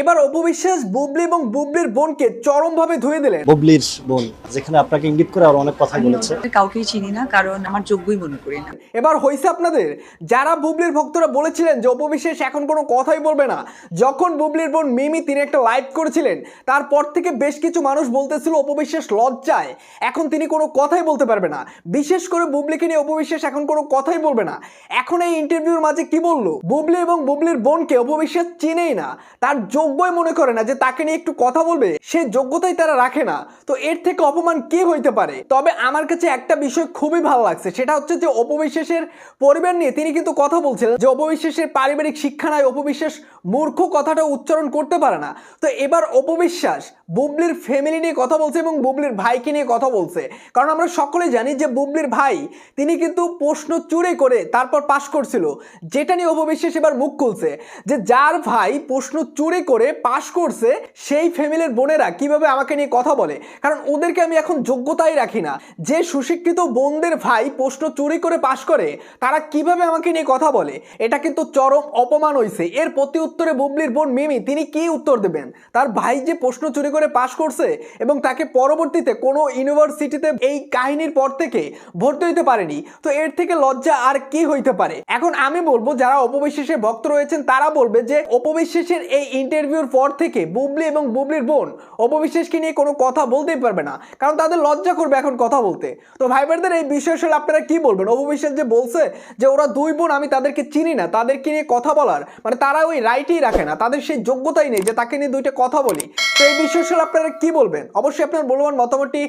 এবার অপবিশ্বাস বুবলি এবং বুবলির বোনকে চরমভাবে ধুয়ে দিলেন। বুবলির বোন যেখানে আপনাকে ইঙ্গিত করে আর অনেক কথা বলেছে। কাউকেই চিনি না কারণ আমার যোগ্যই মনে করি না। এবার হয়েছে আপনাদের যারা বুবলির ভক্তরা বলেছিলেন যে অপবিশ্বাস এখন কোনো কথাই বলবে না যখন বুবলির বোন মিমি তিনি একটা লাইভ করেছিলেন তারপর থেকে বেশ কিছু মানুষ বলতেছিল অপবিশ্বাস লজ্জায়। এখন তিনি কোনো কথাই বলতে পারবে না। বিশেষ করে বুবলিকে নিয়ে অপবিশ্বাস এখন কোনো কথাই বলবে না। এখন এই ইন্টারভিউর মাঝে কি বলল? বুবলি এবং বুবলির বোনকে অপবিশ্বাস চিনেই না। তার যোগ্যই মনে করে না যে তাকে নিয়ে একটু কথা বলবে, সে যোগ্যতাই তারা রাখে না। তো এর থেকে অপমান কে হইতে পারে? তবে আমার কাছে একটা বিষয় খুবই ভালো লাগছে, সেটা হচ্ছে যে অপবিশ্বাসের পরিবার নিয়ে তিনি কিন্তু কথা বলছিলেন যে অপবিশ্বাসের পারিবারিক শিক্ষা নয় অপবিশ্বাস মূর্খ কথাটা উচ্চারণ করতে পারে না। তো এবার অপবিশ্বাস বুবলির ফ্যামিলি নিয়ে কথা বলছে এবং বুবলির ভাইকে নিয়ে কথা বলছে। কারণ আমরা সকলে জানি যে বুবলির ভাই, তিনি কিন্তু প্রশ্ন চুরি করে তারপর পাশ করছিল। যেটা নিয়ে অপবিশ্বাস এবার মুখ খুলছে যে যার ভাই প্রশ্ন চুরি করে পাশ করছে, সেই ফ্যামিলির বোনেরা কীভাবে আমাকে নিয়ে কথা বলে? কারণ ওদেরকে আমি এখন যোগ্যতাই রাখি না। যে সুশিক্ষিত বোনদের ভাই প্রশ্ন চুরি করে পাশ করে, তারা কীভাবে আমাকে নিয়ে কথা বলে? এটা কিন্তু চরম অপমান হয়েছে এর প্রতি উত্তরে বুবলির বোন মিমি, তিনি কি উত্তর দেবেন? তার ভাই যে প্রশ্ন চুরি করে পাশ করছে এবং তাকে পরবর্তীতে কোনো ইউনিভার্সিটিতে এই কাহিনীর পর থেকে ভর্তি হইতে পারেনি। তো এর থেকে লজ্জা আর কি হইতে পারে? এখন আমি বলব, যারা অপবিশ্বাসের ভক্ত রয়েছেন, তারা বলবে যে অপবিশ্বাসের এই ইন্টারভিউর পর থেকে বুবলি এবং বুবলির বোন অপবিশ্বাসকে নিয়ে কোনো কথা বলতেই পারবে না, কারণ তাদের লজ্জা করবে এখন কথা বলতে। তো ভাই বোনদের এই বিষয় আসলে আপনারা কি বলবেন? অপবিশ্বাস যে বলছে যে ওরা দুই বোন, আমি তাদেরকে চিনি না, তাদেরকে নিয়ে কথা বলার মানে তারা ওই রাইটই রাখে না, তাদের সেই যোগ্যতাই নেই যে তাকে নিয়ে দুইটা কথা বলি। তো এই বিষয় আসলে আপনারা কি বলবেন? অবশ্যই আপনার মূল্যবান মতামতটি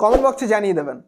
কমেন্ট বক্সে জানিয়ে দেবেন।